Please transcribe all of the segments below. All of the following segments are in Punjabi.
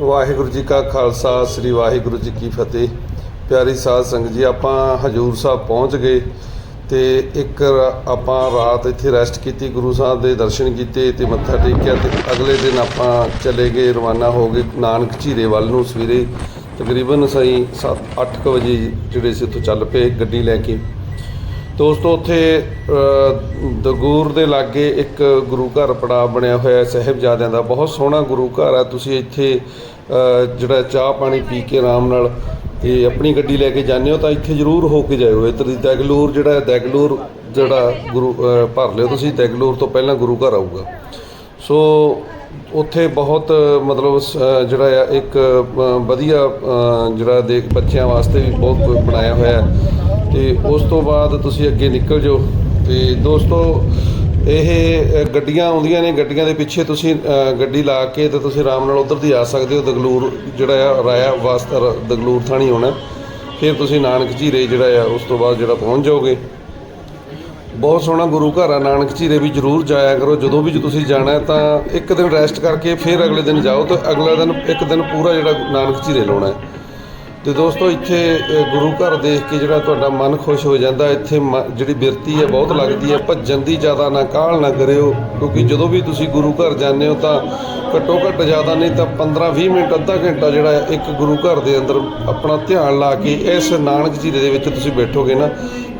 ਵਾਹਿਗੁਰੂ ਜੀ ਕਾ ਖਾਲਸਾ, ਸ੍ਰੀ ਵਾਹਿਗੁਰੂ ਜੀ ਕੀ ਫਤਿਹ। ਪਿਆਰੀ ਸਾਧ ਸੰਗਤ ਜੀ, ਆਪਾਂ ਹਜੂਰ ਸਾਹਿਬ ਪਹੁੰਚ ਗਏ ਤੇ ਇੱਕ ਆਪਾਂ ਰਾਤ ਇੱਥੇ ਰੈਸਟ ਕੀਤੀ, ਗੁਰੂ ਸਾਹਿਬ ਦੇ ਦਰਸ਼ਨ ਕੀਤੇ ਤੇ ਮੱਥਾ ਟੇਕਿਆ ਤੇ ਅਗਲੇ ਦਿਨ ਆਪਾਂ ਚਲੇ ਗਏ, ਰਵਾਨਾ ਹੋ ਗਏ ਨਾਨਕ ਝੀਰੇ ਵੱਲ ਨੂੰ ਸਵੇਰੇ। ਤਕਰੀਬਨ ਸਹੀ 7-8 ਵਜੇ ਜਿਹੜੇ ਸੀ ਉੱਥੋਂ ਚੱਲ ਪਏ ਗੱਡੀ ਲੈ ਕੇ। ਦੋਸਤੋ ਉੱਥੇ ਦਗੂਰ ਦੇ ਲਾਗੇ ਇੱਕ ਗੁਰੂ ਘਰ ਪੜਾ ਬਣਿਆ ਹੋਇਆ ਹੈ ਸਾਹਿਬਜ਼ਾਦਿਆਂ ਦਾ। ਬਹੁਤ ਸੋਹਣਾ ਗੁਰੂ ਘਰ ਹੈ ਤੁਸੀਂ ਇੱਥੇ ਜਿਹੜਾ ਚਾਹ ਪਾਣੀ ਪੀ ਕੇ ਆਰਾਮ ਨਾਲ ਤੇ ਆਪਣੀ ਗੱਡੀ ਲੈ ਕੇ ਜਾਂਦੇ ਹੋ ਤਾਂ ਇੱਥੇ ਜ਼ਰੂਰ ਹੋ ਕੇ ਜਾਇਓ। ਇੱਧਰ ਦੀ ਦੈਗਲੂਰ ਜਿਹੜਾ ਹੈ, ਦੈਗਲੂਰ ਜਿਹੜਾ ਗੁਰੂ ਭਰ ਲਿਓ ਤੁਸੀਂ। ਦੈਗਲੂਰ ਤੋਂ ਪਹਿਲਾਂ ਗੁਰੂ ਘਰ ਆਊਗਾ। ਸੋ ਉੱਥੇ ਬਹੁਤ, ਮਤਲਬ, ਸ- ਜਿਹੜਾ ਆ, ਇੱਕ ਵਧੀਆ ਜਿਹੜਾ ਦੇ ਬੱਚਿਆਂ ਵਾਸਤੇ ਵੀ ਬਹੁਤ ਬਣਾਇਆ ਹੋਇਆ ਹੈ। ਤੇ ਉਸ ਤੋਂ ਬਾਅਦ ਤੁਸੀਂ ਅੱਗੇ ਨਿਕਲ ਜਾਓ। ਤੇ ਦੋਸਤੋ, ਇਹ ਗੱਡੀਆਂ ਆਉਂਦੀਆਂ ਨੇ, ਗੱਡੀਆਂ ਦੇ ਪਿੱਛੇ ਤੁਸੀਂ ਗੱਡੀ ਲਾ ਕੇ ਤੇ ਤੁਸੀਂ ਆਰਾਮ ਨਾਲ ਉਧਰ ਦੀ ਆ ਸਕਦੇ ਹੋ। ਦਗਲੂਰ ਜਿਹੜਾ ਆ, ਰਾਇਆ ਵਾਸਤਾ ਦਗਲੂਰ ਥਾਣੀ ਆਉਣਾ। ਫਿਰ ਤੁਸੀਂ ਨਾਨਕ ਝੀਰੇ ਜਿਹੜਾ ਆ, ਉਸ ਤੋਂ ਬਾਅਦ ਜਿਹੜਾ ਪਹੁੰਚ ਜਾਓਗੇ। ਬਹੁਤ ਸੋਹਣਾ ਗੁਰੂ ਘਰ ਆ, ਨਾਨਕ ਝੀਰੇ ਵੀ ਜਰੂਰ ਜਾਇਆ ਕਰੋ, ਜਦੋਂ ਵੀ ਤੁਸੀਂ ਜਾਣਾ ਤਾਂ ਇੱਕ ਦਿਨ ਰੈਸਟ ਕਰਕੇ ਫਿਰ ਅਗਲੇ ਦਿਨ ਜਾਓ ਤੇ ਅਗਲਾ ਦਿਨ, ਇੱਕ ਦਿਨ ਪੂਰਾ ਜਿਹੜਾ ਨਾਨਕ ਝੀਰੇ ਲਾਉਣਾ ਹੈ। ਤੇ ਦੋਸਤੋ, ਇੱਥੇ ਗੁਰੂ ਘਰ ਦੇਖ ਕੇ ਜਿਹੜਾ ਤੁਹਾਡਾ ਮਨ ਖੁਸ਼ ਹੋ ਜਾਂਦਾ, ਇੱਥੇ ਮ- ਜਿਹੜੀ ਬਿਰਤੀ ਹੈ ਬਹੁਤ ਲੱਗਦੀ ਹੈ, ਭੱਜਣ ਦੀ ਜ਼ਿਆਦਾ ਨਾ, ਕਾਹਲ ਨਾ ਕਰਿਓ, ਕਿਉਂਕਿ ਜਦੋਂ ਵੀ ਤੁਸੀਂ ਗੁਰੂ ਘਰ ਜਾਂਦੇ ਹੋ ਤਾਂ ਘੱਟੋ ਘੱਟ ਜ਼ਿਆਦਾ ਨਹੀਂ ਤਾਂ 15-20 ਮਿੰਟ, ਅੱਧਾ ਘੰਟਾ ਜਿਹੜਾ ਇੱਕ ਗੁਰੂ ਘਰ ਦੇ ਅੰਦਰ ਆਪਣਾ ਧਿਆਨ ਲਾ ਕੇ ਇਸ ਨਾਨਕ ਝੀਰੇ ਦੇ ਵਿੱਚ ਤੁਸੀਂ ਬੈਠੋਗੇ ਨਾ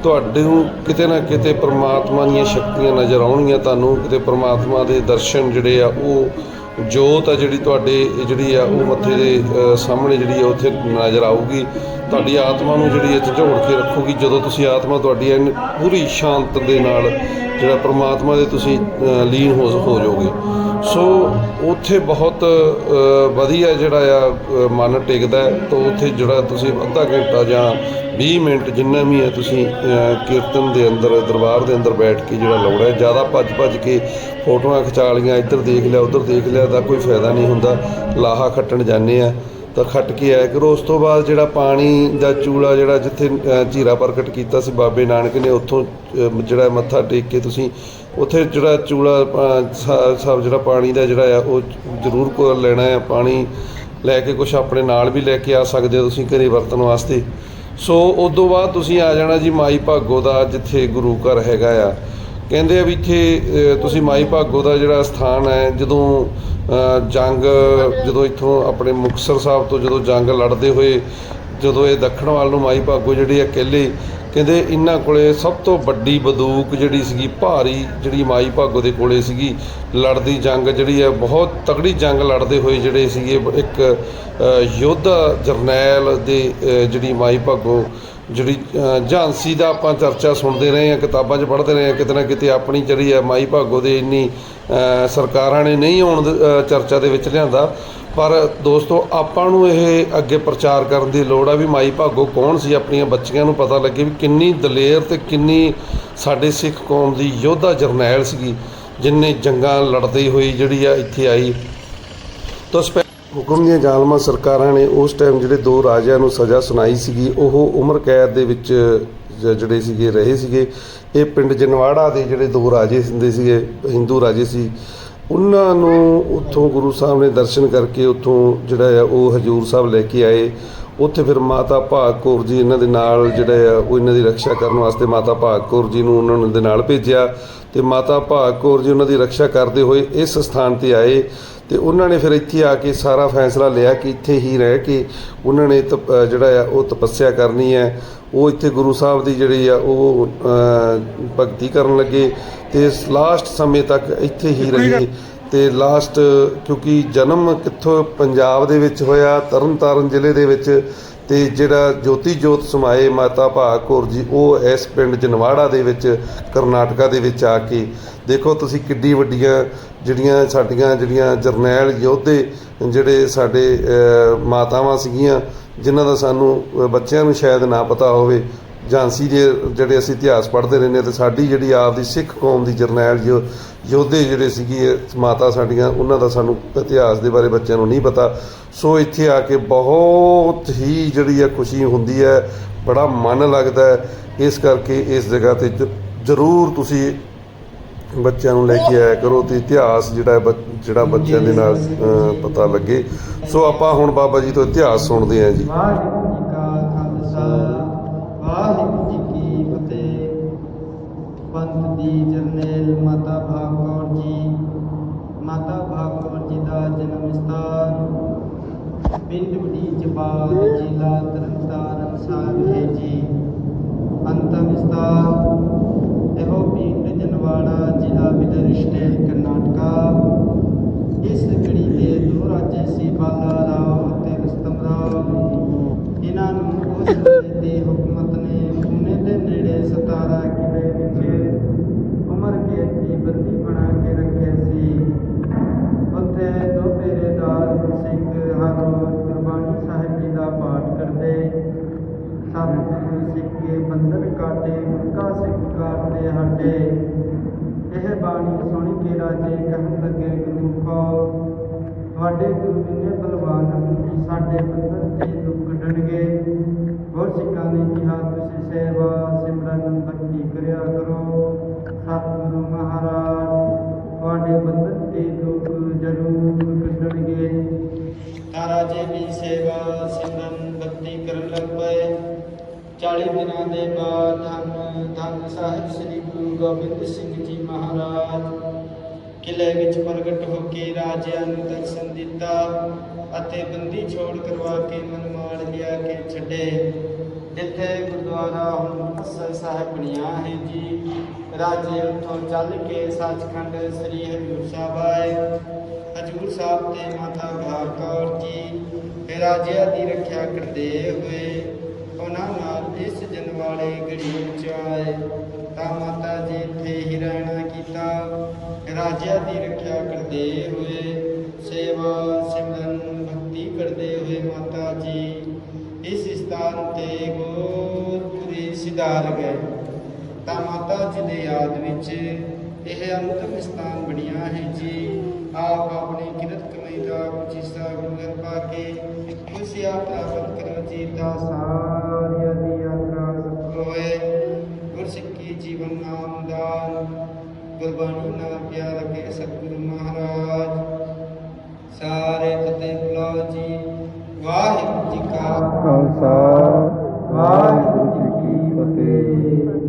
ਤੁਹਾਡੇ ਕਿਤੇ ਨਾ ਕਿਤੇ ਪ੍ਰਮਾਤਮਾ ਦੀਆਂ ਸ਼ਕਤੀਆਂ ਨਜ਼ਰ ਆਉਣਗੀਆਂ, ਤੁਹਾਨੂੰ ਕਿਤੇ ਪ੍ਰਮਾਤਮਾ ਦੇ ਦਰਸ਼ਨ ਜਿਹੜੇ ਆ, ਉਹ ਜੋਤ ਆ ਜਿਹੜੀ ਤੁਹਾਡੇ ਜਿਹੜੀ ਆ, ਉਹ ਮੱਥੇ ਦੇ ਸਾਹਮਣੇ ਜਿਹੜੀ ਆ, ਉੱਥੇ ਨਜ਼ਰ ਆਊਗੀ। ਤੁਹਾਡੀ ਆਤਮਾ ਨੂੰ ਜਿਹੜੀ ਹੈ ਝੰਜੋੜ ਕੇ ਰੱਖੂਗੀ, ਜਦੋਂ ਤੁਸੀਂ ਆਤਮਾ ਤੁਹਾਡੀ ਐਨ ਪੂਰੀ ਸ਼ਾਂਤ ਦੇ ਨਾਲ ਜਿਹੜਾ ਪ੍ਰਮਾਤਮਾ ਦੇ ਤੁਸੀਂ ਲੀਨ ਹੋ ਹੋ ਜਾਓਗੇ। ਸੋ ਉੱਥੇ ਬਹੁਤ ਵਧੀਆ ਜਿਹੜਾ ਆ ਮਨ ਟਿਕਦਾ ਹੈ। ਤਾਂ ਉੱਥੇ ਜਿਹੜਾ ਤੁਸੀਂ ਅੱਧਾ ਘੰਟਾ ਜਾਂ 20 ਮਿੰਟ ਜਿੰਨਾ ਵੀ ਹੈ ਤੁਸੀਂ ਕੀਰਤਨ ਦੇ ਅੰਦਰ, ਦਰਬਾਰ ਦੇ ਅੰਦਰ ਬੈਠ ਕੇ ਜਿਹੜਾ ਲਾਉਣਾ ਹੈ, ਜ਼ਿਆਦਾ ਭੱਜ ਭੱਜ ਕੇ ਫੋਟੋਆਂ ਖਿਚਾ ਲਈਆਂ, ਇੱਧਰ ਦੇਖ ਲਿਆ, ਉੱਧਰ ਦੇਖ ਲਿਆ ਦਾ ਕੋਈ ਫਾਇਦਾ ਨਹੀਂ ਹੁੰਦਾ। ਲਾਹਾ ਖੱਟਣ ਜਾਂਦੇ ਆ। ਤਾਂ ਖੱਟ ਕੇ ਆਇਆ ਕਰੋ। ਉਸ ਤੋਂ ਬਾਅਦ ਜਿਹੜਾ ਪਾਣੀ ਦਾ ਚੂਲਾ ਜਿਹੜਾ ਜਿੱਥੇ ਅ, ਝੀਰਾ ਪ੍ਰਗਟ ਕੀਤਾ ਸੀ ਬਾਬੇ ਨਾਨਕ ਨੇ ਉੱਥੋਂ ਜਿਹੜਾ ਮੱਥਾ ਟੇਕ ਕੇ ਤੁਸੀਂ ਉੱਥੇ ਜਿਹੜਾ ਚੂਲਾ ਅ, ਸਭ ਜਿਹੜਾ ਪਾਣੀ ਦਾ ਜਿਹੜਾ ਆ ਉਹ ਜ਼ਰੂਰ ਕੋ ਲੈਣਾ ਆ। ਪਾਣੀ ਲੈ ਕੇ ਕੁਝ ਆਪਣੇ ਨਾਲ ਵੀ ਲੈ ਕੇ ਆ ਸਕਦੇ ਹੋ ਤੁਸੀਂ ਘਰੇ ਵਰਤਣ ਵਾਸਤੇ। ਸੋ ਉਦੋਂ ਬਾਅਦ ਤੁਸੀਂ ਆ ਜਾਣਾ ਜੀ ਮਾਈ ਭਾਗੋ ਦਾ ਜਿੱਥੇ ਗੁਰੂ ਘਰ ਹੈਗਾ ਆ। ਕਹਿੰਦੇ ਆ ਵੀ ਇੱਥੇ ਤੁਸੀਂ ਮਾਈ ਭਾਗੋ ਦਾ ਜਿਹੜਾ ਸਥਾਨ ਹੈ, ਜਦੋਂ ਜੰਗ, ਜਦੋਂ ਇੱਥੋਂ ਆਪਣੇ ਮੁਕਤਸਰ ਸਾਹਿਬ ਤੋਂ ਜਦੋਂ ਜੰਗ ਲੜਦੇ ਹੋਏ, ਜਦੋਂ ਇਹ ਦੱਖਣ ਵੱਲ ਨੂੰ ਮਾਈ ਭਾਗੋ ਜਿਹੜੀ ਆ ਕਿਲੇ ਕਹਿੰਦੇ ਇਹਨਾਂ ਕੋਲੇ ਸਭ ਤੋਂ ਵੱਡੀ ਬੰਦੂਕ ਜਿਹੜੀ ਸੀਗੀ, ਭਾਰੀ ਜਿਹੜੀ ਮਾਈ ਭਾਗੋ ਦੇ ਕੋਲੇ ਸੀਗੀ, ਲੜਦੀ ਜੰਗ ਜਿਹੜੀ ਹੈ, ਬਹੁਤ ਤਕੜੀ ਜੰਗ ਲੜਦੇ ਹੋਏ ਜਿਹੜੇ ਸੀਗੇ, ਇੱਕ ਯੋਧਾ ਜਰਨੈਲ ਦੇ ਜਿਹੜੀ ਮਾਈ ਭਾਗੋ ਜਿਹੜੀ ਝਾਂਸੀ ਦਾ ਆਪਾਂ ਚਰਚਾ ਸੁਣਦੇ ਰਹੇ ਹਾਂ, ਕਿਤਾਬਾਂ 'ਚ ਪੜ੍ਹਦੇ ਰਹੇ ਹਾਂ ਕਿਤੇ ਨਾ ਕਿਤੇ ਆਪਣੀ ਜਿਹੜੀ ਆ ਮਾਈ ਭਾਗੋ ਦੇ ਇੰਨੀ ਸਰਕਾਰਾਂ ਨੇ ਨਹੀਂ ਆਉਣ ਚਰਚਾ ਦੇ ਵਿੱਚ ਲਿਆਂਦਾ। ਪਰ ਦੋਸਤੋ, ਆਪਾਂ ਨੂੰ ਇਹ ਅੱਗੇ ਪ੍ਰਚਾਰ ਕਰਨ ਦੀ ਲੋੜ ਆ ਵੀ ਮਾਈ ਭਾਗੋ ਕੌਣ ਸੀ? ਆਪਣੀਆਂ ਬੱਚੀਆਂ ਨੂੰ ਪਤਾ ਲੱਗੇ ਵੀ ਕਿੰਨੀ ਦਲੇਰ ਤੇ ਕਿੰਨੀ ਸਾਡੇ ਸਿੱਖ ਕੌਮ ਦੀ ਯੋਧਾ ਜਰਨੈਲ ਸੀਗੀ ਜਿਨਨੇ ਜੰਗਾਂ ਲੜਦੀ ਹੋਈ ਜਿਹੜੀ ਆ ਇੱਥੇ ਆਈ। ਤਾਂ ਸਪੈ ਹੁਕਮ ਦੀਆਂ ਜ਼ਾਲਮਾਂ ਸਰਕਾਰਾਂ ਨੇ ਉਸ ਟਾਈਮ ਜਿਹੜੇ ਦੋ ਰਾਜਿਆਂ ਨੂੰ ਸਜ਼ਾ ਸੁਣਾਈ ਸੀਗੀ, ਉਹ ਉਮਰ ਕੈਦ ਦੇ ਵਿੱਚ ਜ- ਜਿਹੜੇ ਸੀਗੇ, ਰਹੇ ਸੀਗੇ। ਇਹ ਪਿੰਡ ਜਨਵਾੜਾ ਦੇ ਜਿਹੜੇ ਦੋ ਰਾਜੇ ਹੁੰਦੇ ਸੀਗੇ, ਹਿੰਦੂ ਰਾਜੇ ਸੀ, ਉਹਨਾਂ ਨੂੰ ਉੱਥੋਂ ਗੁਰੂ ਸਾਹਿਬ ਨੇ ਦਰਸ਼ਨ ਕਰਕੇ ਉੱਥੋਂ ਜਿਹੜਾ ਆ ਉਹ ਹਜੂਰ ਸਾਹਿਬ ਲੈ ਕੇ ਆਏ। ਉੱਥੇ ਫਿਰ ਮਾਤਾ ਭਾਗ ਕੌਰ ਜੀ ਇਹਨਾਂ ਦੇ ਨਾਲ ਜਿਹੜਾ ਆ ਉਹ ਇਹਨਾਂ ਦੀ ਰੱਖਿਆ ਕਰਨ ਵਾਸਤੇ ਮਾਤਾ ਭਾਗ ਕੌਰ ਜੀ ਨੂੰ ਉਹਨਾਂ ਦੇ ਨਾਲ ਭੇਜਿਆ ਤੇ ਮਾਤਾ ਭਾਗ ਕੌਰ ਜੀ ਉਹਨਾਂ ਦੀ ਰੱਖਿਆ ਕਰਦੇ ਹੋਏ ਇਸ ਸਥਾਨ ਤੇ ਆਏ ਤੇ ਉਹਨਾਂ ਨੇ ਫਿਰ ਇੱਥੇ ਆ ਕੇ ਸਾਰਾ ਫੈਸਲਾ ਲਿਆ ਕਿ ਇੱਥੇ ਹੀ ਰਹਿ ਕੇ ਉਹਨਾਂ ਨੇ ਜਿਹੜਾ ਆ ਉਹ ਤਪੱਸਿਆ ਕਰਨੀ ਹੈ। ਉਹ ਇੱਥੇ ਗੁਰੂ ਸਾਹਿਬ ਦੀ ਜਿਹੜੀ ਆ ਉਹ ਭਗਤੀ ਕਰਨ ਲੱਗੇ ਤੇ ਲਾਸਟ ਸਮੇਂ ਤੱਕ ਇੱਥੇ ਹੀ ਰਹੇ। ਤੇ ਲਾਸਟ ਕਿਉਂਕਿ ਜਨਮ ਕਿੱਥੋਂ ਪੰਜਾਬ ਦੇ ਵਿੱਚ ਹੋਇਆ, ਤਰਨਤਾਰਨ ਜ਼ਿਲ੍ਹੇ ਦੇ ਵਿੱਚ, ਤੇ ਜਿਹੜਾ ਜੋਤੀ ਜੋਤ ਸਮਾਏ ਮਾਤਾ ਭਾਗ ਕੌਰ ਜੀ, ਉਹ ਇਸ ਪਿੰਡ ਜਨਵਾੜਾ ਦੇ ਵਿੱਚ, ਕਰਨਾਟਕਾ ਦੇ ਵਿੱਚ ਆ ਕੇ, ਦੇਖੋ ਤੁਸੀਂ ਕਿੱਡੀ ਵੱਡੀਆਂ ਜਿਹੜੀਆਂ ਸਾਡੀਆਂ ਜਿਹੜੀਆਂ ਜਰਨੈਲ ਯੋਧੇ, ਜਿਹੜੇ ਸਾਡੇ ਮਾਤਾਵਾਂ ਸੀਗੀਆਂ, ਜਿਨ੍ਹਾਂ ਦਾ ਸਾਨੂੰ ਬੱਚਿਆਂ ਨੂੰ ਸ਼ਾਇਦ ਨਾ ਪਤਾ ਹੋਵੇ ਝਾਂਸੀ ਦੇ ਜਿਹੜੇ ਅਸੀਂ ਇਤਿਹਾਸ ਪੜ੍ਹਦੇ ਰਹਿੰਦੇ ਹਾਂ ਤੇ ਸਾਡੀ ਜਿਹੜੀ ਆਪ ਦੀ ਸਿੱਖ ਕੌਮ ਦੀ ਜਰਨੈਲ ਜੋ ਯੋਧੇ ਜਿਹੜੇ ਸੀਗੇ, ਮਾਤਾ ਸਾਡੀਆਂ, ਉਹਨਾਂ ਦਾ ਸਾਨੂੰ ਇਤਿਹਾਸ ਦੇ ਬਾਰੇ ਬੱਚਿਆਂ ਨੂੰ ਨਹੀਂ ਪਤਾ। ਸੋ ਇੱਥੇ ਆ ਕੇ ਬਹੁਤ ਹੀ ਜਿਹੜੀ ਹੈ ਖੁਸ਼ੀ ਹੁੰਦੀ ਹੈ, ਬੜਾ ਮਨ ਲੱਗਦਾ ਹੈ। ਇਸ ਕਰਕੇ ਇਸ ਜਗ੍ਹਾ ਤੇ ਜ਼ਰੂਰ ਤੁਸੀਂ ਬੱਚਿਆਂ ਨੂੰ ਲੈ ਕੇ ਆਇਆ ਕਰੋ ਤੇ ਇਤਿਹਾਸ ਜਿਹੜਾ ਹੈ ਜਿਹੜਾ ਬੱਚਿਆਂ ਦੇ ਨਾਲ ਪਤਾ ਲੱਗੇ। ਸੋ ਆਪਾਂ ਹੁਣ ਬਾਬਾ ਜੀ ਤੋਂ ਇਤਿਹਾਸ ਸੁਣਦੇ ਹਾਂ ਜੀ। ਸਭ ਗੁਰੂ ਬੰਧਨ ਕਾਟੇ, ਮੁਕਾ ਸਿੱਖ ਕਾਟਦੇ ਹਟੇ। ਇਹ ਬਾਣੀ ਸੁਣ ਕੇ ਰਾਜੇ ਕਹਿਣ ਲੱਗੇ ਗੁਰਮੁਖੋ ਤੁਹਾਡੇ ਗੁਰੂ ਇੰਨੇ ਬਲਵਾਨ ਸਾਡੇ ਬੰਧਨ ਤੇ ਦੁੱਖ ਕੱਢਣਗੇ ਹੋਰ ਸਿੱਖਾਂ ਨੇ ਕਿਹਾ, ਤੁਸੀਂ ਸੇਵਾ ਸਿਮਰਨ ਭਗਤੀ ਕਰਿਆ ਕਰੋ। ਸਤਿਗੁਰੂ ਮਹਾਰਾਜ, ਤੁਹਾਡੇ ਬੰਧਨ ਤੇ ਦੁੱਖ ਜ਼ਰੂਰ ਕੱਢਣਗੇ ਤਾਂ ਰਾਜੇ ਵੀ ਸੇਵਾ ਸਿਮਰਨ ਭਗਤੀ ਕਰਨ ਲੱਗ ਪਏ। 40 ਦਿਨਾਂ ਦੇ ਬਾਅਦ ਧੰਨ ਧੰਨ ਸਾਹਿਬ ਸ੍ਰੀ ਗੁਰੂ ਗੋਬਿੰਦ ਸਿੰਘ ਜੀ ਮਹਾਰਾਜ। ਕਿਲੇ ਵਿੱਚ ਪ੍ਰਗਟ ਹੋ ਕੇ ਰਾਜਿਆਂ ਨੂੰ ਦਰਸ਼ਨ ਦਿੱਤਾ ਅਤੇ ਬੰਦੀ ਛੋੜ ਕਰਵਾ ਕੇ ਮਨਮਾੜ ਲਿਆ ਕੇ ਛੱਡੇ। ਜਿੱਥੇ ਗੁਰਦੁਆਰਾ ਹੁਣ ਮੁਕਤਸਰ ਸਾਹਿਬ ਬਣਿਆ ਹੈ ਜੀ। ਰਾਜੇ ਉੱਥੋਂ ਚੱਲ ਕੇ ਸੱਚਖੰਡ ਸ੍ਰੀ ਹਜੂਰ ਸਾਹਿਬ ਆਏ। ਹਜੂਰ ਸਾਹਿਬ ਤੇ ਮਾਤਾ ਭਾਗ ਕੌਰ ਜੀ, ਰਾਜਿਆਂ ਦੀ ਰੱਖਿਆ ਕਰਦੇ ਹੋਏ ਉਹਨਾਂ ਨਾਲ ਇਸ ਜਨਵਾਲੇ ਗੜੀ ਵਿੱਚ ਆਏ। ਤਾਂ ਮਾਤਾ ਜੀ ਇੱਥੇ ਹੀ ਰਹਿਣਾ ਕੀਤਾ। ਰਾਜਿਆਂ ਦੀ ਰੱਖਿਆ ਕਰਦੇ ਹੋਏ, ਸੇਵਾ, ਸਿਮਰਨ, ਭਗਤੀ ਕਰਦੇ ਹੋਏ ਮਾਤਾ ਜੀ ਇਸ ਸਥਾਨ ਤੇ ਗੋਰਪੁਰੀ ਸਿਧਾਰ ਗਏ। ਤਾਂ ਮਾਤਾ ਜੀ ਦੇ ਯਾਦ ਵਿੱਚ ਇਹ ਅੰਤਮ ਸਥਾਨ ਬਣਿਆ ਹੈ ਜੀ। ਆਪ ਆਪਣੀ ਕਿਰਤ ਕਮਾਈ ਦਾ ਕੁਝ ਹਿੱਸਾ ਗੁਰੂ ਪਾ ਕੇ ਖੁਸ਼ੀਆਂ ਪ੍ਰਾਪਤ ਕਰੋ ਜੀ ਦਾ ਸਾਰਿਆਂ ਦੀ ਯਾਤਰਾ ਸਫਲ ਹੋਏ ਗੁਰਸਿੱਖੀ ਜੀਵਨ ਨਾਮ ਦਾਨ। ਗੁਰਬਾਣੀ ਨਾਲ ਪਿਆਰ ਕੇ ਸਤਿਗੁਰੂ ਮਹਾਰਾਜ। ਸਾਰੇ ਫਤਿਹ ਬੁਲਾਓ ਜੀ। ਵਾਹਿਗੁਰੂ ਜੀ ਕਾ ਖਾਲਸਾ। ਵਾਹਿਗੁਰੂ ਜੀ ਕੀ ਫਤਿਹ।